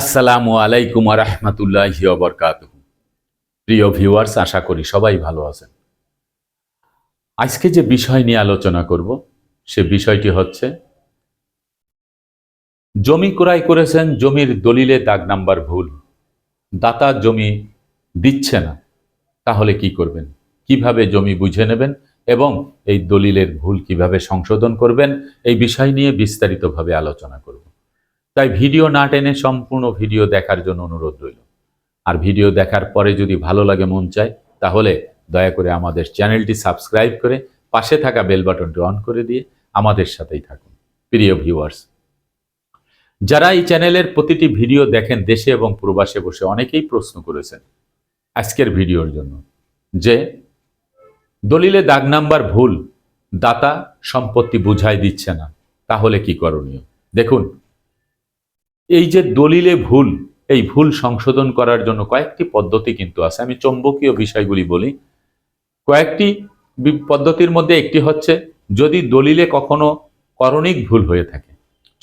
আসসালামু আলাইকুম রহমতুল্লাহ বরকাত প্রিয় ভিউয়ার্স, আশা করি সবাই ভালো আছেন। আজকে যে বিষয় নিয়ে আলোচনা করব, সে বিষয়টি হচ্ছে, জমি ক্রয় করেছেন, জমির দলিলে দাগ নাম্বার ভুল, দাতা জমি দিচ্ছে না, তাহলে কি করবেন? কীভাবে জমি বুঝে নেবেন এবং এই দলিলের ভুল কীভাবে সংশোধন করবেন? এই বিষয় নিয়ে বিস্তারিতভাবে আলোচনা করব। তাই ভিডিও না টেনে সম্পূর্ণ ভিডিও দেখার জন্য অনুরোধ রইল। আর ভিডিও দেখার পরে যদি ভালো লাগে, মন চায়, তাহলে দয়া করে আমাদের চ্যানেলটি সাবস্ক্রাইব করে পাশে থাকা বেল বাটনটি অন করে দিয়ে আমাদের সাথেই থাকুন। প্রিয় ভিউয়ার্স, যারা এই চ্যানেলের প্রতিটি ভিডিও দেখেন দেশে এবং প্রবাসে বসে অনেকেই প্রশ্ন করেছেন আজকের ভিডিওর জন্য যে, দলিলে দাগ নাম্বার ভুল, দাতা সম্পত্তি বুঝাই দিচ্ছে না, তাহলে কি করণীয়? দেখুন এই যে দলিলে ভুল, এই ভুল সংশোধন করার জন্য কয়েকটি পদ্ধতি কিন্তু আছে। আমি চৌম্বকীয় বিষয়গুলি বলি। কয়েকটি পদ্ধতির মধ্যে একটি হচ্ছে, যদি দলিলে কখনো করণিক ভুল হয়ে থাকে,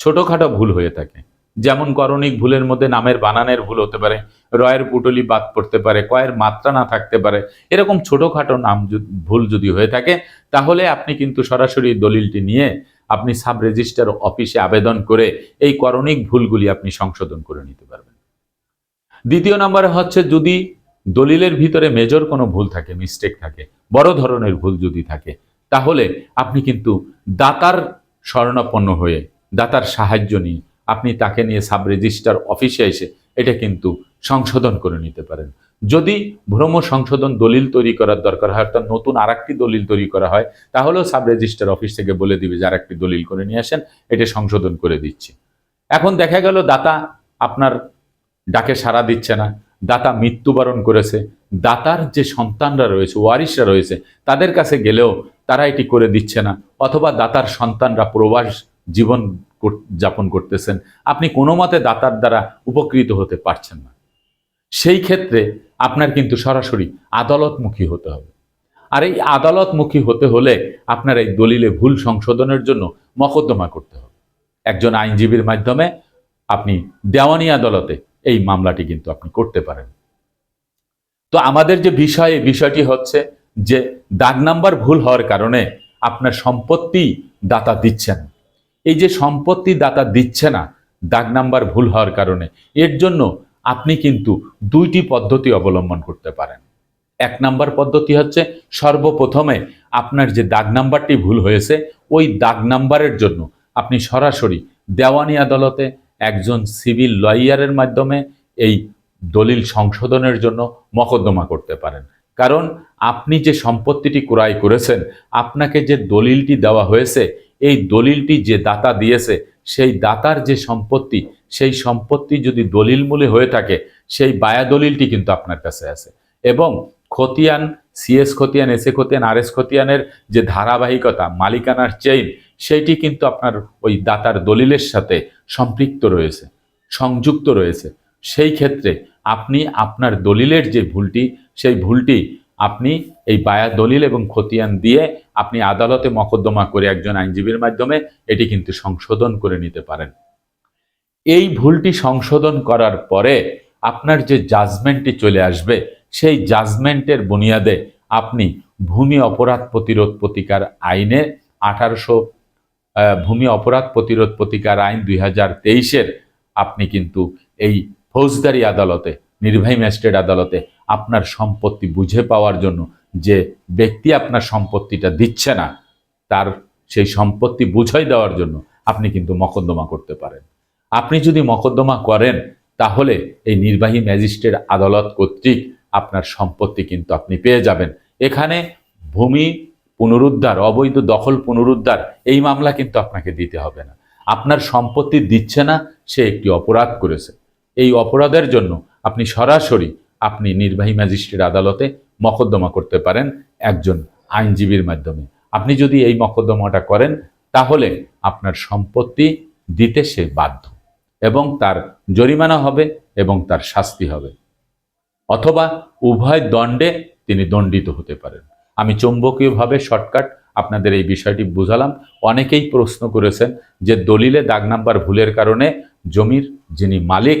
ছোটখাটো ভুল হয়ে থাকে, যেমন করণিক ভুলের মধ্যে নামের বানানের ভুল হতে পারে, রয়ের পুটলি বাদ পড়তে পারে, কয়ের মাত্রা না থাকতে পারে, এরকম ছোটখাটো নাম ভুল যদি হয়ে থাকে, তাহলে আপনি কিন্তু সরাসরি দলিলটি নিয়ে আপনি সাব রেজিস্টার অফিসে আবেদন করে এই করণিক ভুলগুলি আপনি সংশোধন করে নিতে পারবেন। দ্বিতীয় নম্বরে হচ্ছে যদি দলিলের ভিতরে মেজর কোনো ভুল থাকে মিস্টেক থাকে, বড় ধরনের ভুল যদি থাকে, তাহলে আপনি কিন্তু দাতার স্বর্ণাপন্ন হয়ে, দাতার সাহায্য নিয়ে আপনি তাকে নিয়ে সাব রেজিস্টার অফিসে এসে এটা কিন্তু সংশোধন করে নিতে পারেন। যদি ভ্রম সংশোধন দলিল তৈরি করার দরকার হয়, অর্থাৎ নতুন আর দলিল তৈরি করা হয়, তাহলেও সাব রেজিস্টার অফিস থেকে বলে দিবে যে আরেকটি দলিল করে নিয়ে আসেন, এটা সংশোধন করে দিচ্ছি। এখন দেখা গেল দাতা আপনার ডাকে সাড়া দিচ্ছে না, দাতা মৃত্যুবরণ করেছে, দাতার যে সন্তানরা রয়েছে, ওয়ারিশরা রয়েছে, তাদের কাছে গেলেও তারা এটি করে দিচ্ছে না, অথবা দাতার সন্তানরা প্রবাস জীবন যাপন করতেছেন, আপনি কোনো মতে দাতার দ্বারা উপকৃত হতে পারছেন না। সেই ক্ষেত্রে আপনার কিন্তু সরাসরি আদালতমুখী হতে হবে। আর এই আদালতমুখী হতে হলে আপনার এই দলিলে ভুল সংশোধনের জন্য মকদ্দমা করতে হবে। একজন আইনজীবীর মাধ্যমে আপনি দেওয়ানি আদালতে এই মামলাটি কিন্তু আপনি করতে পারেন। তো আমাদের যে বিষয় বিষয়টি হচ্ছে যে দাগ নাম্বার ভুল হওয়ার কারণে আপনার সম্পত্তি দাতা দিচ্ছে না এই যে সম্পত্তি দাতা দিচ্ছে না, দাগ নাম্বার ভুল হওয়ার কারণে, এর জন্য আপনি কিন্তু দুইটি পদ্ধতি অবলম্বন করতে পারেন। এক নাম্বার পদ্ধতি হচ্ছে সর্বপ্রথমে আপনার যে দাগ নাম্বারটি ভুল হয়েছে, ওই দাগ নাম্বারের জন্য আপনি সরাসরি দেওয়ানি আদালতে একজন সিভিল লয়ারের মাধ্যমে এই দলিল সংশোধনের জন্য মকদ্দমা করতে পারেন। কারণ আপনি যে সম্পত্তিটি ক্রয় করেছেন, আপনাকে যে দলিলটি দেওয়া হয়েছে, এই দলিলটি যে দাতা দিয়েছে, সেই দাতার যে সম্পত্তি সেই সম্পত্তি যদি দলিল মূলে হয়ে থাকে, সেই বায়া দলিলটি কিন্তু আপনার কাছে আছে। এবং খতিয়ান, সিএস খতিয়ান, এস এ খতিয়ান, আর এস খতিয়ানের যে ধারাবাহিকতা, মালিকানার চেইন সেইটি কিন্তু আপনার ওই দাতার দলিলের সাথে সম্পৃক্ত রয়েছে, সংযুক্ত রয়েছে। সেই ক্ষেত্রে আপনি আপনার দলিলের যে ভুলটি, সেই ভুলটি আপনি এই বায়া দলিল এবং খতিয়ান দিয়ে আপনি আদালতে মকদ্দমা করে একজন আইনজীবীর মাধ্যমে এটি কিন্তু সংশোধন করে নিতে পারেন। এই ভুলটি সংশোধন করার পরে আপনার যে জাজমেন্টটি চলে আসবে, সেই জাজমেন্টের বুনিয়াদে আপনি ভূমি অপরাধ প্রতিরোধ প্রতিকার আইনে আঠারোশো ভূমি অপরাধ প্রতিরোধ প্রতিকার আইন দুই হাজার তেইশের আপনি কিন্তু এই ফৌজদারি আদালতে, নির্বাহী ম্যাজিস্ট্রেট আদালতে আপনার সম্পত্তি বুঝে পাওয়ার জন্য যে ব্যক্তি আপনার সম্পত্তিটা দিচ্ছে না, তার সেই সম্পত্তি বুঝাই দেওয়ার জন্য আপনি কিন্তু মকদ্দমা করতে পারেন। আপনি যদি মকদ্দমা করেন, তাহলে এই নির্বাহী ম্যাজিস্ট্রেট আদালত কর্তৃক আপনার সম্পত্তি কিন্তু আপনি পেয়ে যাবেন। এখানে ভূমি পুনরুদ্ধার, অবৈধ দখল পুনরুদ্ধার, এই মামলা কিন্তু আপনাকে দিতে হবে না। আপনার সম্পত্তি দিচ্ছে না, সে একটি অপরাধ করেছে। এই অপরাধের জন্য আপনি সরাসরি আপনি নির্বাহী ম্যাজিস্ট্রেট আদালতে মকদ্দমা করতে পারেন একজন আইনজীবীর মাধ্যমে। আপনি যদি এই মকদ্দমাটা করেন, তাহলে আপনার সম্পত্তি দিতে সে বাধ্য। এবং তার জরিমানা হবে এবং তার শাস্তি হবে। অথবা উভয় দণ্ডে তিনি দণ্ডিত হতে পারেন। আমি চৌম্বকীয়ভাবে শর্টকাট আপনাদের এই বিষয়টি বুঝালাম। অনেকেই প্রশ্ন করেছেন যে দলিলে দাগ নাম্বার ভুলের কারণে জমির যিনি মালিক,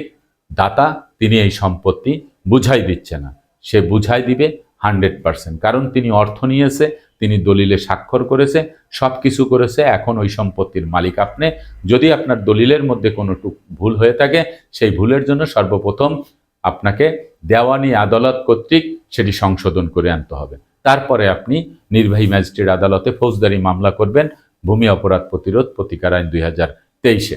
দাতা, তিনি এই সম্পত্তি বুঝাই দিচ্ছে না। সে বুঝাই দিবে হান্ড্রেড পার্সেন্ট কারণ তিনি অর্থ নিয়েছে তিনি দলিলে স্বাক্ষর করেছে সব কিছু করেছে, এখন ওই সম্পত্তির মালিক আপনি। যদি আপনার দলিলের মধ্যে কোনো ভুল হয়ে থাকে, সেই ভুলের জন্য সর্বপ্রথম আপনাকে দেওয়ানি আদালত কর্তৃক সেটি সংশোধন করে আনতে হবে। তারপরে আপনি নির্বাহী ম্যাজিস্ট্রেট আদালতে ফৌজদারি মামলা করবেন, ভূমি অপরাধ প্রতিরোধ প্রতিকার আইন দুই হাজার তেইশে।